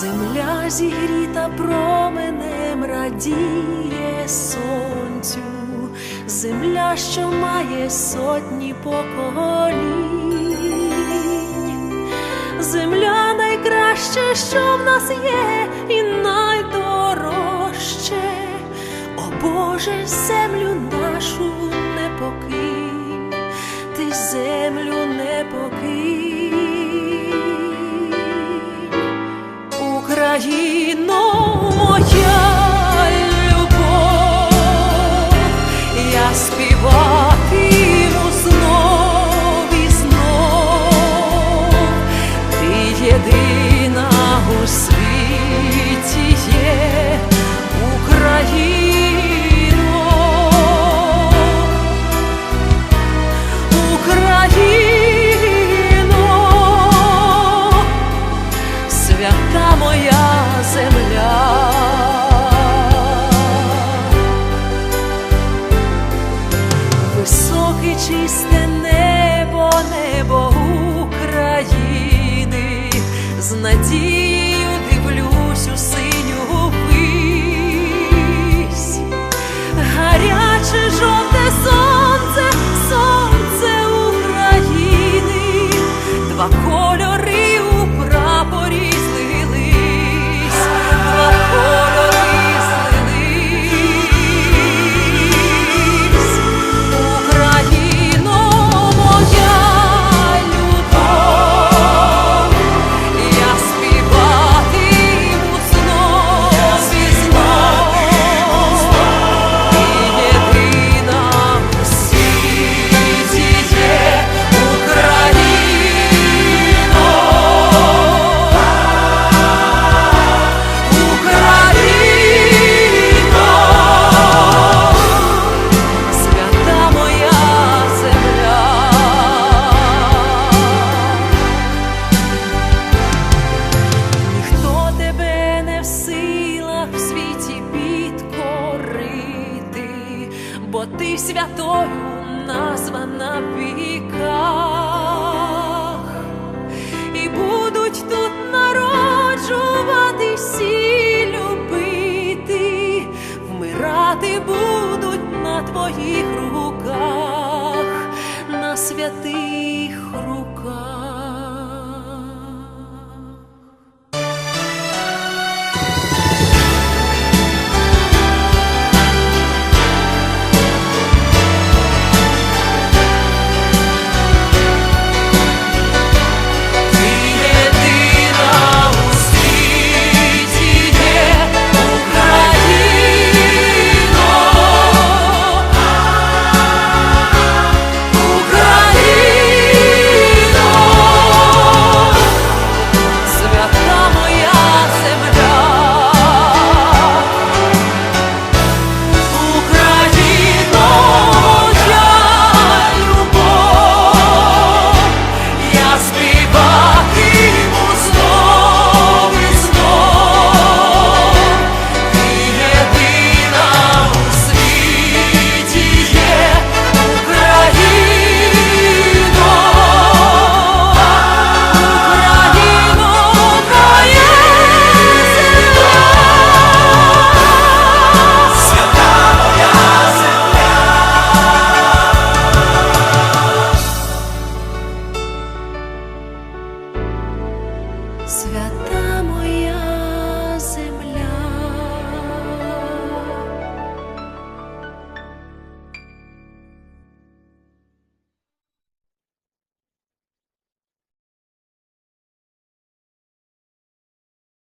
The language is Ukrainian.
земля зігріта променем радіє сонцю, земля, що має сотні поколінь, земля найкраще, що в нас є, і найдорожче, о Боже, землю нашу не покинь, ти землю не покинь. Україно. чисте небо, небо України з надією. святою. свята.